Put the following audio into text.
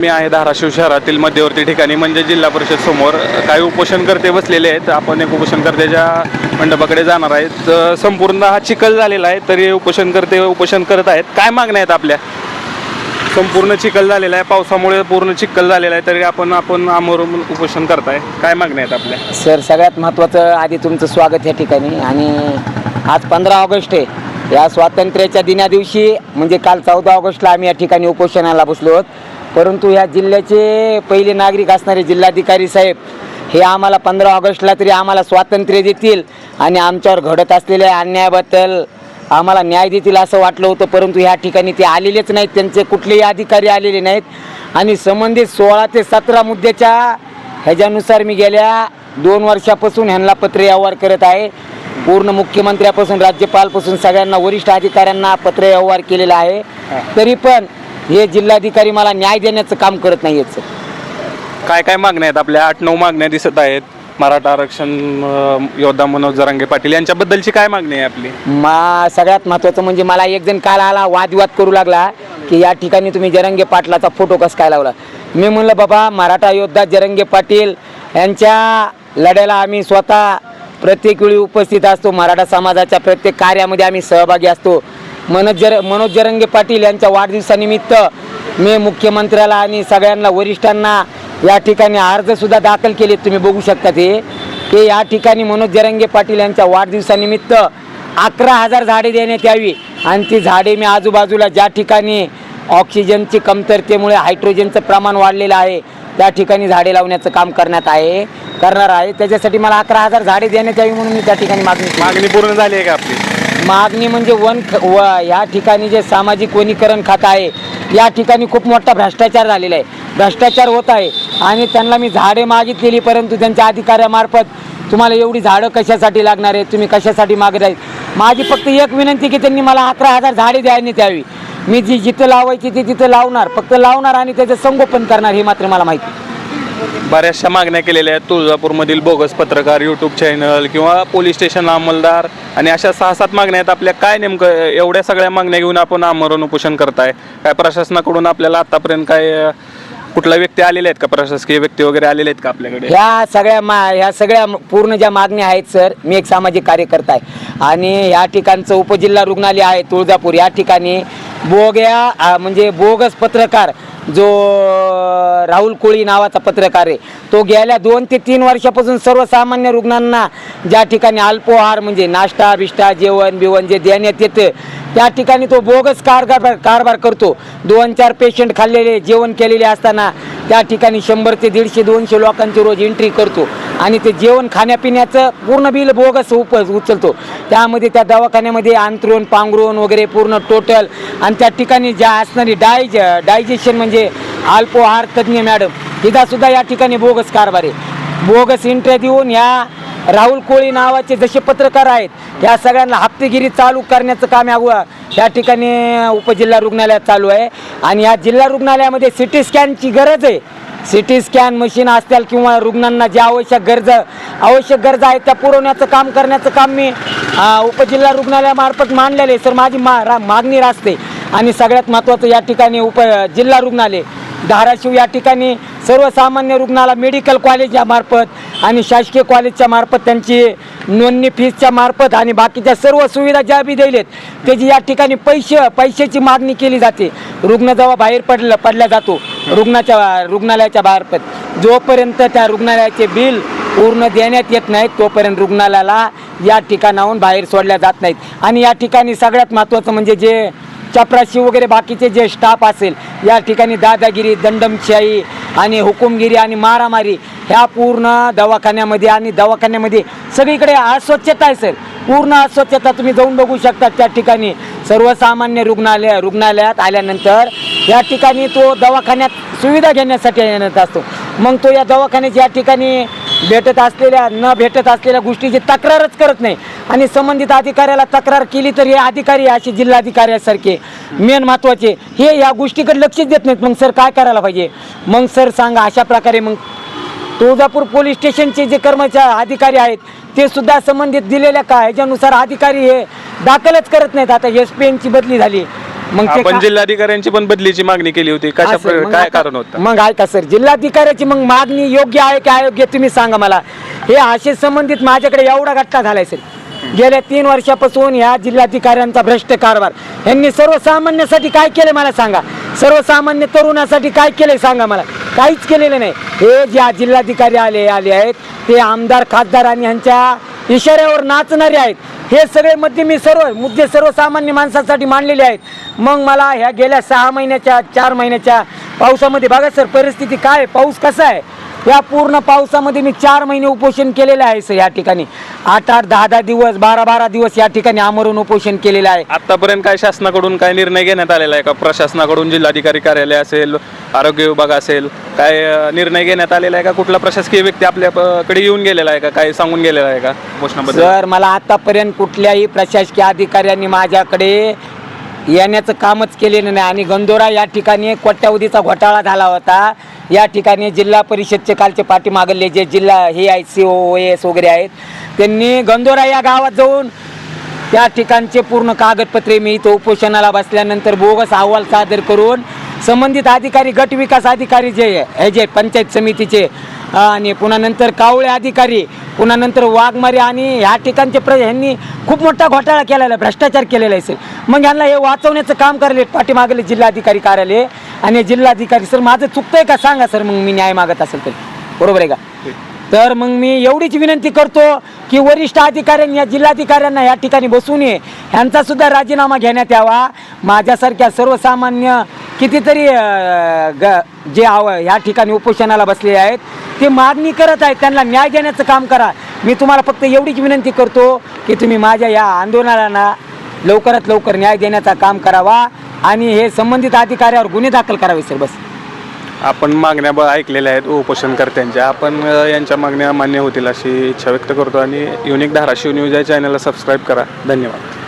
मी आहे धाराशिव शहरातील मध्यवर्ती ठिकाणी म्हणजे जिल्हा परिषद समोर. काही उपोषणकर्ते बसलेले आहेत. आपण एक उपोषणकर्त्याच्या मंडपाकडे जाणार आहेत संपूर्ण हा चिखल झालेला आहे तरी उपोषणकर्ते उपोषण करत आहेत. काय मागण्या आहेत आपल्या? संपूर्ण चिखल झालेला आहे. पावसामुळे पूर्ण चिखल झालेला आहे तरी आपण आपण आमोरून उपोषण करताय. काय मागण्या आहेत आपल्या? सर सगळ्यात महत्त्वाचं आधी तुमचं स्वागत या ठिकाणी. आणि आज पंधरा ऑगस्ट आहे. या स्वातंत्र्याच्या दिनादिवशी म्हणजे काल चौदा ऑगस्टला आम्ही या ठिकाणी उपोषणाला बसलो आहोत. परंतु या जिल्ह्याचे पहिले नागरिक असणारे जिल्हाधिकारी साहेब हे आम्हाला पंधरा ऑगस्टला तरी आम्हाला स्वातंत्र्य देतील आणि आमच्यावर घडत असलेल्या अन्यायाबद्दल आम्हाला न्याय देतील असं वाटलं होतं. परंतु ह्या ठिकाणी ते आलेलेच नाहीत. त्यांचे कुठलेही अधिकारी आलेले नाहीत. आणि संबंधित सोळा ते सतरा मुद्द्याच्या ह्याच्यानुसार मी गेल्या दोन वर्षापासून ह्यांना पत्र व्यवहार करत आहे. पूर्ण मुख्यमंत्र्यापासून राज्यपालपासून सगळ्यांना वरिष्ठ अधिकाऱ्यांना पत्र व्यवहार केलेला आहे. तरी पण हे जिल्हाधिकारी मला न्याय देण्याचं काम करत नाही आहेत सर. काय काय मागण्या आहेत? आपल्या आठ नऊ मागण्या दिसत आहेत. मराठा आरक्षण अ, योद्धा मनोज जरांगे पाटील यांच्याबद्दलची काय मागणी आहे आपली? मा सगळ्यात महत्त्वाचं म्हणजे मला एक जण काल आला वादविवाद करू लागला की या ठिकाणी तुम्ही जरंगे पाटलाचा फोटो कसं काय लावला? मी म्हणलं बाबा मराठा योद्धा जरंगे पाटील यांच्या लढ्याला आम्ही स्वतः प्रत्येक वेळी उपस्थित असतो. मराठा समाजाच्या प्रत्येक कार्यामध्ये आम्ही सहभागी असतो. मनोज जर मनोज जरंगे पाटील यांच्या वाढदिवसानिमित्त मी मुख्यमंत्र्याला आणि सगळ्यांना वरिष्ठांना या ठिकाणी अर्जसुद्धा दाखल केले. तुम्ही बघू शकता ते. की या ठिकाणी मनोज जरंगे पाटील यांच्या वाढदिवसानिमित्त अकरा हजार झाडे देण्यात यावी. आणि ती झाडे मी आजूबाजूला ज्या ठिकाणी ऑक्सिजनची कमतरतेमुळे हायड्रोजनचं प्रमाण वाढलेलं आहे त्या ठिकाणी झाडे लावण्याचं काम करण्यात आहे करणार आहे. त्याच्यासाठी मला अकरा हजार झाडे देण्यात यावी म्हणून मी त्या ठिकाणी मागणी मागणी पूर्ण झाली आहे का आपली? मागणी म्हणजे वन ख- व या ठिकाणी जे सामाजिक वनीकरण खातं आहे या ठिकाणी खूप मोठा भ्रष्टाचार झालेला आहे. भ्रष्टाचार होत आहे आणि त्यांना मी झाडे मागितलेली परंतु त्यांच्या अधिकाऱ्यामार्फत तुम्हाला एवढी झाडं कशासाठी लागणार आहे तुम्ही कशासाठी मागत आहे माझी फक्त एक विनंती की त्यांनी मला अकरा हजार झाडे द्यायला द्यावी. मी जी जिथं लावायची ती तिथं लावणार फक्त लावणार आणि त्याचं संगोपन करणार हे मात्र मला माहिती बऱ्याचशा मागण्या केलेल्या आहेत. तुळजापूरमधील बोगस पत्रकार यूट्यूब चॅनल किंवा पोलीस स्टेशन अंमलदार. आणि अशा सहा सात मागण्या आहेत. आपल्या काय नेमकं एवढ्या सगळ्या मागण्या घेऊन आपण आमरण उपोषण करताय? काय प्रशासनाकडून आपल्याला आतापर्यंत काय कुठला व्यक्ती आलेल्या आहेत का? प्रशासकीय व्यक्ती वगैरे आलेले आहेत का आपल्याकडे? ह्या सगळ्या मा ह्या सगळ्या पूर्ण ज्या मागण्या आहेत सर मी एक सामाजिक कार्यकर्ता आहे. आणि या ठिकाणचं उपजिल्हा रुग्णालय आहे तुळजापूर. या ठिकाणी बोग्या अ, म्हणजे बोगस पत्रकार जो राहुल कोळी नावाचा पत्रकार आहे तो गेल्या दोन ते तीन वर्षापासून सर्वसामान्य रुग्णांना ज्या ठिकाणी अल्पोहार म्हणजे नाश्ता बिष्टा जेवण बिवण जे देण्यात येतं त्या ठिकाणी तो बोगस कारभार कारभार करतो. दोन चार पेशंट खाल्लेले जेवण केलेले असताना त्या ठिकाणी शंभर ते दीडशे दोनशे लोकांची रोज एंट्री करतो. आणि ते जेवण खाण्यापिण्याचं पूर्ण बिल बोगस उप उचलतो. त्यामध्ये त्या दवाखान्यामध्ये अंतरून पांघरून वगैरे पूर्ण टोटल आणि त्या ठिकाणी ज्या असणारी डायज डायजेशन म्हणजे अल्पोहार तज्ज्ञ मॅडम हिदासुद्धा या ठिकाणी बोगस कारभार आहे. बोगस इंटऱ्या देऊन ह्या राहुल कोळी नावाचे जसे पत्रकार आहेत या सगळ्यांना हप्तेगिरी चालू करण्याचं काम या या ठिकाणी उपजिल्हा रुग्णालयात चालू आहे. आणि या जिल्हा रुग्णालयामध्ये सी टी स्कॅनची गरज आहे. सी टी स्कॅन मशीन असतील किंवा रुग्णांना ज्या आवश्यक गरजा आवश्यक गरजा आहेत त्या पुरवण्याचं काम करण्याचं काम मी उपजिल्हा रुग्णालयामार्फत मांडलेले सर माझी मा रा मागणी रासते. आणि सगळ्यात महत्त्वाचं या ठिकाणी उप जिल्हा रुग्णालय धाराशिव या ठिकाणी सर्वसामान्य रुग्णाला मेडिकल कॉलेजच्या मार्फत आणि शासकीय कॉलेजच्या मार्फत त्यांची नोंदणी फीजच्या मार्फत आणि बाकीच्या सर्व सुविधा ज्या बी दिलेत त्याची या ठिकाणी पैसे पैशाची मागणी केली जाते. रुग्ण जेव्हा बाहेर पडलं पडला जातो रुग्णाच्या रुग्णालयाच्या मार्फत. जोपर्यंत त्या रुग्णालयाचे बिल पूर्ण देण्यात येत नाहीत तोपर्यंत रुग्णालयाला या ठिकाणाहून बाहेर सोडल्या जात नाहीत. आणि या ठिकाणी सगळ्यात महत्त्वाचं म्हणजे जे चपराशी वगैरे बाकीचे जे स्टाफ असेल या ठिकाणी दादागिरी दंडमशाही आणि हुकुमगिरी आणि मारामारी ह्या पूर्ण दवाखान्यामध्ये आणि दवाखान्यामध्ये सगळीकडे अस्वच्छता आहे सर. पूर्ण अस्वच्छता तुम्ही जाऊन बघू शकता त्या ठिकाणी. सर्वसामान्य रुग्णालय रुग्णालयात आल्यानंतर या ठिकाणी तो दवाखान्यात सुविधा घेण्यासाठी येण्यात असतो. मग तो या दवाखान्यात या ठिकाणी भेटत असलेल्या न भेटत असलेल्या गोष्टीची तक्रारच करत नाही. आणि संबंधित अधिकाऱ्याला तक्रार केली तर हे अधिकारी असे जिल्हाधिकाऱ्यासारखे मेन महत्त्वाचे हे या गोष्टीकडे लक्षच देत नाहीत. मग सर काय करायला पाहिजे? मग सर सांगा अशा प्रकारे मग तुळजापूर पोलीस स्टेशनचे जे कर्मचारी अधिकारी आहेत ते सुद्धा संबंधित दिलेल्या का? ह्याच्यानुसार अधिकारी हे दाखलच करत नाहीत. आता एस पी एनची बदली झाली. मग ते आपण का- जिल्हाधिकाऱ्यांची पण बदलीची मागणी केली होती. कशा सर, प्र- मग काय आता- कारण होतं? मग ऐका सर जिल्हाधिकाऱ्याची मग मागणी योग्य आहे की अयोग्य तुम्ही सांगा मला. हे असे संबंधित माझ्याकडे एवढा गट्टा झालाय सर. गेल्या तीन वर्षापासून ह्या जिल्हाधिकाऱ्यांचा भ्रष्ट कारभार. यांनी सर्वसामान्यासाठी काय केले मला सांगा. सर्वसामान्य तरुणासाठी काय केले सांगा मला. काहीच केलेलं नाही. हे ज्या जिल्हाधिकारी आले आले आहेत ते आमदार खासदार आणि यांच्या इशाऱ्यावर नाचणारे आहेत. हे सगळे मुद्दे मी सर्व मुद्दे सर्वसामान्य माणसासाठी मांडलेले आहेत. मग मला ह्या गेल्या सहा महिन्याच्या चार महिन्याच्या पावसामध्ये बघा सर परिस्थिती काय पाऊस कसा आहे? या पूर्ण पावसामध्ये मी चार महिने उपोषण केलेलं आहे सर या ठिकाणी. आठ आठ दहा दहा दिवस बारा बारा दिवस या ठिकाणी आमरून उपोषण केलेलं आहे. आतापर्यंत काय शासनाकडून काय निर्णय घेण्यात आलेला आहे का? प्रशासनाकडून जिल्हाधिकारी कार्यालय असेल आरोग्य विभाग असेल काय निर्णय घेण्यात आलेला आहे का? कुठला प्रशासकीय व्यक्ती आपल्याकडे येऊन गेलेला आहे का? काय सांगून गेलेला आहे का? सर मला आतापर्यंत कुठल्याही प्रशासकीय अधिकाऱ्यांनी माझ्याकडे येण्याचं कामच केलेलं नाही. आणि गंदोरा या ठिकाणी कोट्यावधीचा घोटाळा झाला होता. या ठिकाणी जिल्हा परिषदचे कालचे पाठीमागले जे जिल्हा हे आय सी ओ एस वगैरे आहेत त्यांनी गंदोरा या गावात जाऊन त्या ठिकाणचे पूर्ण कागदपत्रे मी इथं उपोषणाला बसल्यानंतर बोगस अहवाल सादर करून संबंधित अधिकारी गट विकास अधिकारी जे हे जे पंचायत समितीचे आणि पुन्हा नंतर कावळे अधिकारी पुन्हा नंतर वाघमारे आणि ह्या ठिकाणचे प्र ह्यांनी खूप मोठा घोटाळा केलेला आहे भ्रष्टाचार केलेला आहे सर. मग यांना हे वाचवण्याचं काम करायले पाठीमागले जिल्हाधिकारी कार्यालय आणि जिल्हाधिकारी सर माझं चुकतंय का सांगा सर मग मी न्याय मागत असेल तर. बरोबर आहे का? तर मग मी एवढीच विनंती करतो की वरिष्ठ अधिकाऱ्यांनी या जिल्हाधिकाऱ्यांना या ठिकाणी बसू नये ह्यांचा सुद्धा राजीनामा घेण्यात यावा. माझ्यासारख्या सर्वसामान्य कितीतरी ग जे आव ह्या ठिकाणी उपोषणाला बसलेले आहेत ते मागणी करत आहेत त्यांना न्याय देण्याचं काम करा. मी तुम्हाला फक्त एवढीच विनंती करतो की तुम्ही माझ्या या आंदोलनाला लवकरात लवकर न्याय देण्याचं काम करावा आणि हे संबंधित अधिकाऱ्यावर गुन्हे दाखल करावे सर बस. आपण मागण्या ब- ऐकलेल्या आहेत उपोषणकर्त्यांच्या. आपण यांच्या मागण्या मान्य होतील अशी इच्छा व्यक्त करतो आणि युनिक धाराशिव न्यूज या चॅनलला सबस्क्राईब करा. धन्यवाद.